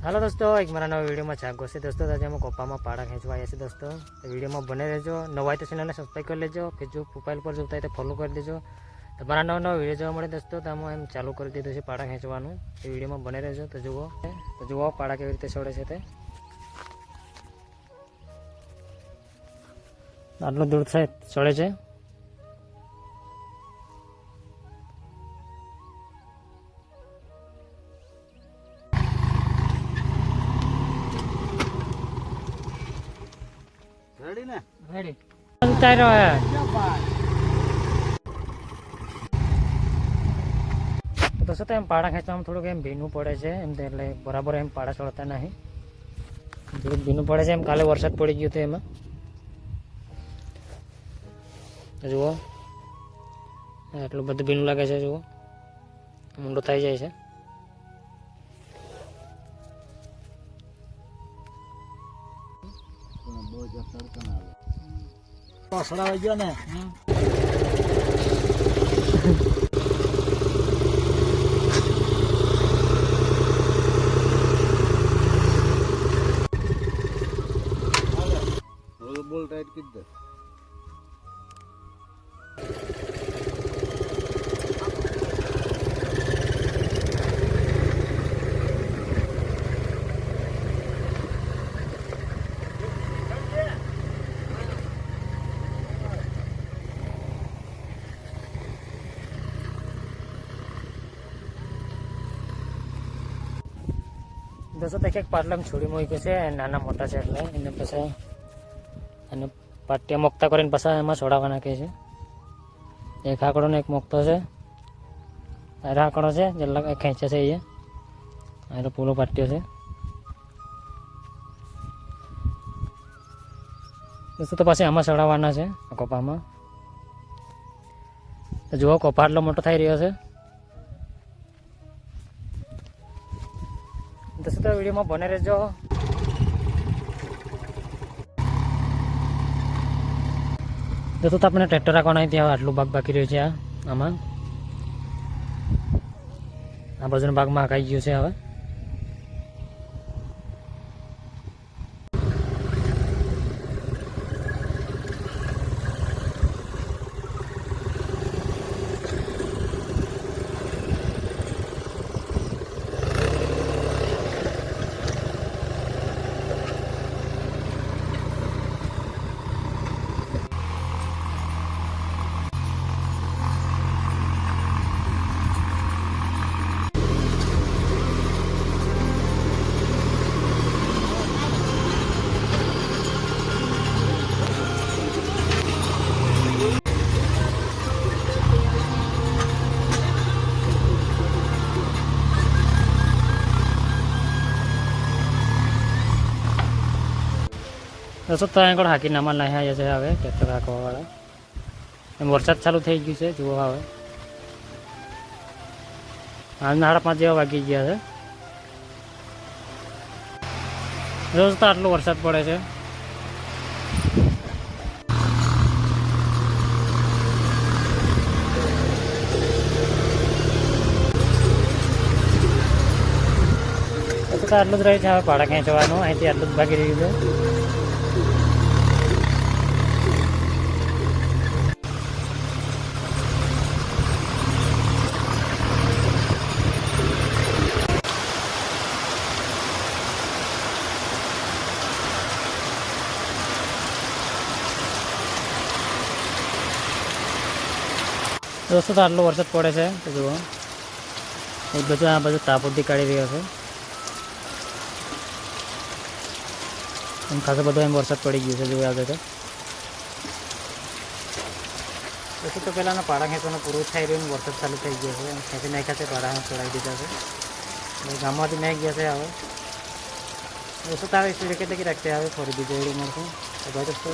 હાલો દોસ્તો, એક મારા નવા વિડીયોમાં જાગો છે. દોસ્તો આજે અમે કોપામાં પાડા ખેંચવા આવ્યા છે દોસ્તો. વિડીયોમાં બને રહેજો. નવા તો ચેનલને સબસ્ક્રાઈબ કરી લેજો. ફેસબુક પ્રોફાઇલ પર જોતા હોય તો ફોલો કરી દેજો. તમારા નવા નવા વીડિયો જોવા મળે દોસ્તો, તો આમાં એમ ચાલુ કરી દીધું છે પાડા ખેંચવાનું. એ વિડીયોમાં બને રહેજો. તો જુઓ તો જુઓ પાડા કેવી રીતે છોડે છે તે. આટલું દૂર થાય ચડે છે. રેડી. હે તો શું તો એમ પાડા ખેંચવામાં થોડુંક એમ ભીનું પડે છે એમ તો એટલે બરાબર એમ પાડા ચડતા નહીં. થોડુંક ભીનું પડે છે એમ કાલે વરસાદ પડી ગયો હતો એમાં. જુઓ. એટલું બધું ભીનું લાગે છે જુઓ. ઊંડો થઈ જાય છે. બહુ જ આવે પાછળ ગયો ને. દોસ્તો તો એક પાટલામાં છોડી મૂકી છે નાના મોટા છે એટલે એને પછી અને પાટિયા મોકતા કરીને પાછા એમાં છોડાવવા નાખે છે. એક આંકડો ને એક મોકતો છે. અરે આંકડો છે, જે ખેંચે છે એ. આ પૂરો પાટ્યો છે. દોસ્તો તો પછી આમાં ચડાવવાના છે કોપામાં. જુઓ કોપા એટલો મોટો થઈ રહ્યો છે. દોસ્તો તો વિડીયોમાં બને રહેજો. દોસ્તો તો આપણે ટ્રેક્ટર રાખવાના ત્યાં આટલું ભાગ બાકી રહ્યું છે આમાં. આ બાજુના ભાગમાં આકાઈ ગયું છે હવે. દોસ્તો તો આગળ હાકી નામાં નાહ્યા છે હવે ટ્રેક્ટર હાંકવાવાળા. એમ વરસાદ ચાલુ થઈ ગયું છે, જુઓ હવે. હાલ સાડા પાંચ જેવા વાગી ગયા છે. રોજ તો આટલો વરસાદ પડે છે. આટલું જ રહ્યું છે, હવે પાડા ખેંચવાનું અહીંથી આટલું જ ભાગી રહ્યું છે. દોસ્તો તો આટલો વરસાદ પડે છે, તો જુઓ. એક બાજુ આ બાજુ તાપોથી કાઢી રહ્યો છે. એમ ખાસો બધો એમ વરસાદ પડી ગયો છે, જુઓ આગળ તો. પછી તો પહેલાંના પાડા ખેંચવાનું પૂરું થાય રહ્યું વરસાદ ચાલુ થઈ ગયો છે. ખેંચી નાખ્યા છે પાડા ચડાવી દીધા છે. ગામમાંથી નાખી ગયા છે હવે દોસ્તો તારે સ્પીડ કેટલી રાખશે હવે ફરી બીજો મળશું તો ભાઈ દોસ્તો